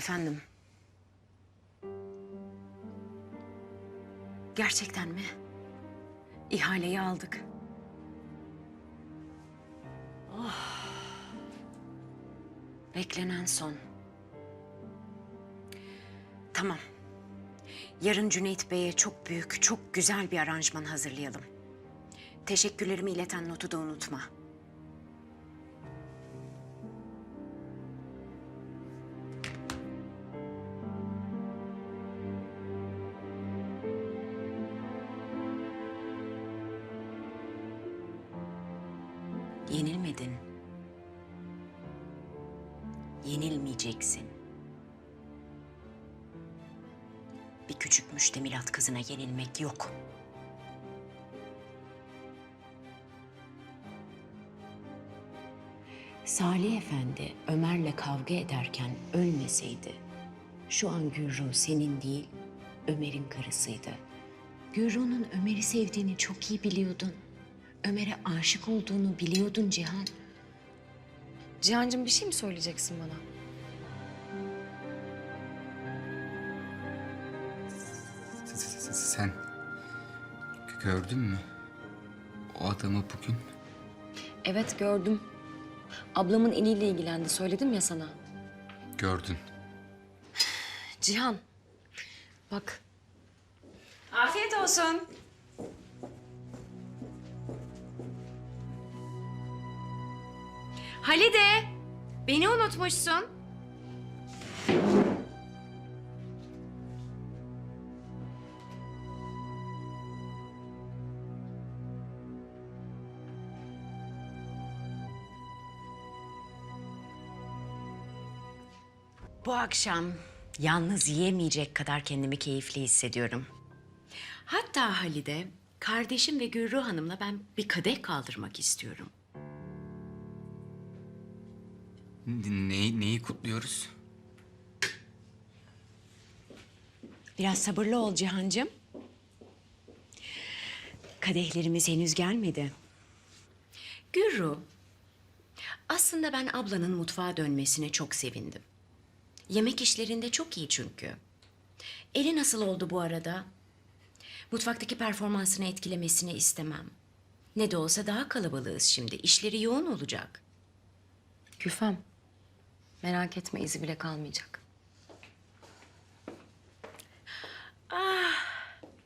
Efendim? Gerçekten mi? İhaleyi aldık. Oh. Beklenen son. Tamam. Yarın Cüneyt Bey'e çok büyük, çok güzel bir aranjman hazırlayalım. Teşekkürlerimi ileten notu da unutma. Yenilmedin. Yenilmeyeceksin. Bir küçük müştemilat kızına yenilmek yok. Salih Efendi Ömer'le kavga ederken ölmeseydi, şu an Gürru senin değil, Ömer'in karısıydı. Gürru'nun Ömer'i sevdiğini çok iyi biliyordun. Ömer'e aşık olduğunu biliyordun Cihan. Cihancığım bir şey mi söyleyeceksin bana? Sen gördün mü o adamı bugün? Evet gördüm. Ablamın eliyle ilgilendi söyledim ya sana. Gördün. Cihan. Bak Afiyet olsun. Halide, beni unutmuşsun. Bu akşam yalnız yiyemeyecek kadar kendimi keyifli hissediyorum. Hatta Halide, kardeşim ve Gürru Hanım'la ben bir kadeh kaldırmak istiyorum. Neyi, neyi kutluyoruz? Biraz sabırlı ol Cihancığım. Kadehlerimiz henüz gelmedi. Gürru, aslında ben ablanın mutfağa dönmesine çok sevindim. Yemek işlerinde çok iyi çünkü. Eli nasıl oldu bu arada? Mutfaktaki performansını etkilemesini istemem. Ne de olsa daha kalabalığız şimdi. İşleri yoğun olacak. Güfem. Merak etme izi bile kalmayacak.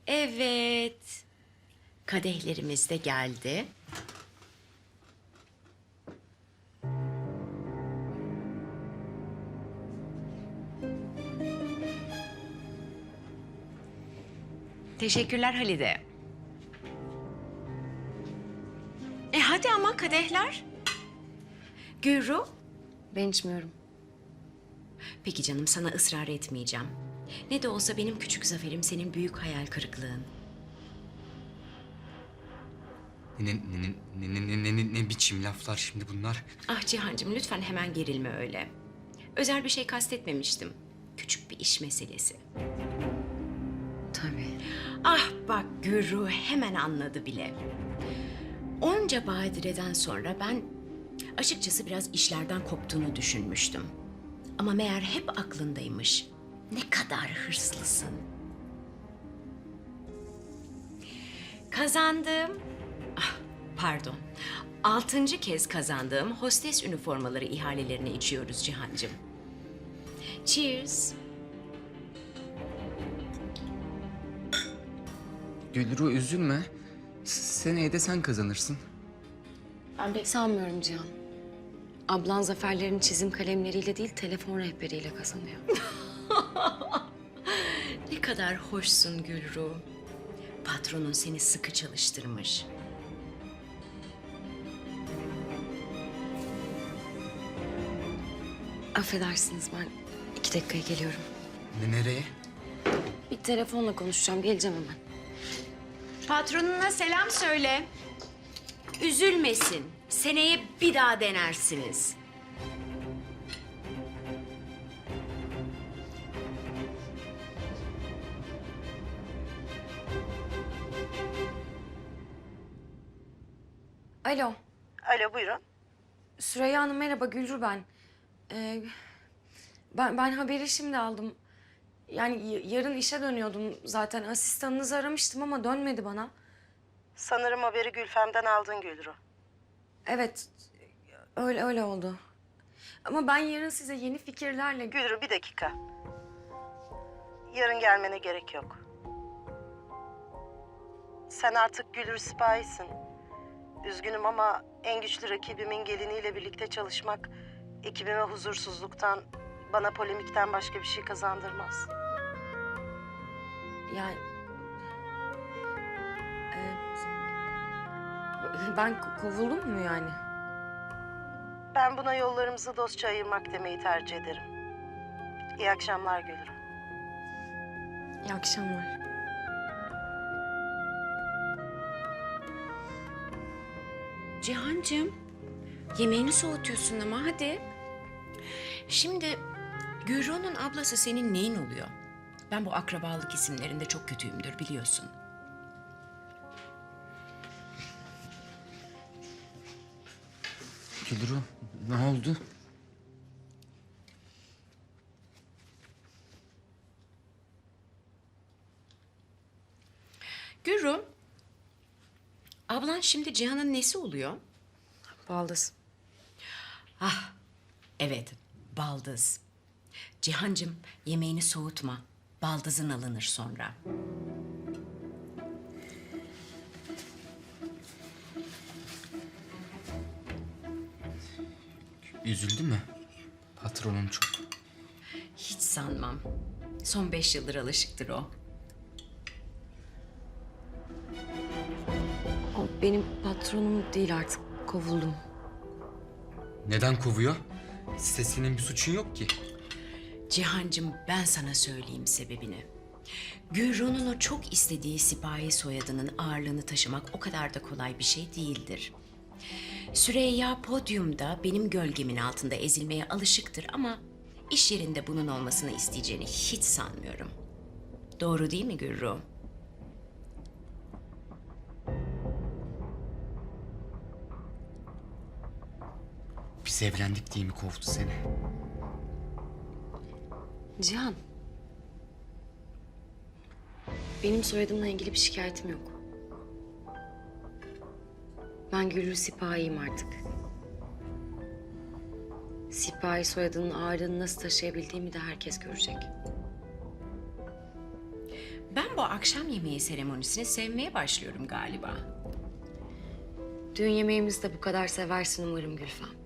Evet. Kadehlerimiz de geldi. Teşekkürler Halide. E hadi ama kadehler. Gürru. Ben içmiyorum. Peki canım sana ısrar etmeyeceğim. Ne de olsa benim küçük zaferim senin büyük hayal kırıklığın. Ne, ne, ne, ne, ne, ne, ne, ne biçim laflar şimdi bunlar? Ah Cihan'cığım lütfen hemen gerilme öyle. Özel bir şey kastetmemiştim. Küçük bir iş meselesi. Tabii. Ah bak Gürru hemen anladı bile. Onca badireden sonra ben açıkçası biraz işlerden koptuğunu düşünmüştüm. Ama meğer hep aklındaymış. Ne kadar hırslısın. Kazandım. Ah, pardon. Altıncı kez kazandığım hostes üniformaları ihalelerine içiyoruz Cihan'cığım. Cheers. Gülru üzülme. Seneye de sen kazanırsın. Ben pek sanmıyorum Cihan. Ablan zaferlerini çizim kalemleriyle değil telefon rehberiyle kazanıyor. Ne kadar hoşsun Gülru. Patronun seni sıkı çalıştırmış. Affedersiniz ben iki dakikaya geliyorum. Ne, nereye? Bir telefonla konuşacağım geleceğim hemen. Patronuna selam söyle. Üzülmesin. Seneye bir daha denersiniz. Alo. Alo buyurun. Süreyya Hanım merhaba Gülru ben. Ee, Ben, ben haberi şimdi aldım. Yani y- yarın işe dönüyordum zaten. Asistanınızı aramıştım ama dönmedi bana. Sanırım haberi Gülfem'den aldın Gülru. Evet, öyle öyle oldu. Ama ben yarın size yeni fikirlerle... Gülru bir dakika. Yarın gelmene gerek yok. Sen artık Gülru sipahisin. Üzgünüm ama en güçlü rakibimin geliniyle birlikte çalışmak ekibime huzursuzluktan, bana polemikten başka bir şey kazandırmaz. Yani... ben ko- kovuldum mu yani? Ben buna yollarımızı dostça ayırmak demeyi tercih ederim. İyi akşamlar Gülru. İyi akşamlar. Cihancığım, yemeğini soğutuyorsun ama hadi. Şimdi Gürru'nun ablası senin neyin oluyor? Ben bu akrabalık isimlerinde çok kötüyümdür biliyorsun. Gülru ne oldu? Gürru, ablan şimdi Cihan'ın nesi oluyor? Baldız. Ah, evet, baldız. Cihancığım, yemeğini soğutma. Baldızın alınır sonra. Üzüldü mü? Patronum çok. Hiç sanmam. Son beş yıldır alışıktır o. O benim patronum değil artık. Kovuldum. Neden kovuyor? Sesinin bir suçun yok ki. Cihancığım ben sana söyleyeyim sebebini. Gürru'nun o çok istediği sipahi soyadının ağırlığını taşımak o kadar da kolay bir şey değildir. Süreyya podyumda benim gölgemin altında ezilmeye alışıktır ama iş yerinde bunun olmasını isteyeceğini hiç sanmıyorum. Doğru değil mi Gürru? Biz evlendik diye mi kovdu seni? Cihan. Benim soyadımla ilgili bir şikayetim yok. Ben Güllü Sipahi'yim artık. Sipahi soyadının ağırlığını nasıl taşıyabildiğimi de herkes görecek. Ben bu akşam yemeği seremonisini sevmeye başlıyorum galiba. Düğün yemeğimizi de bu kadar seversin umarım Gülfem.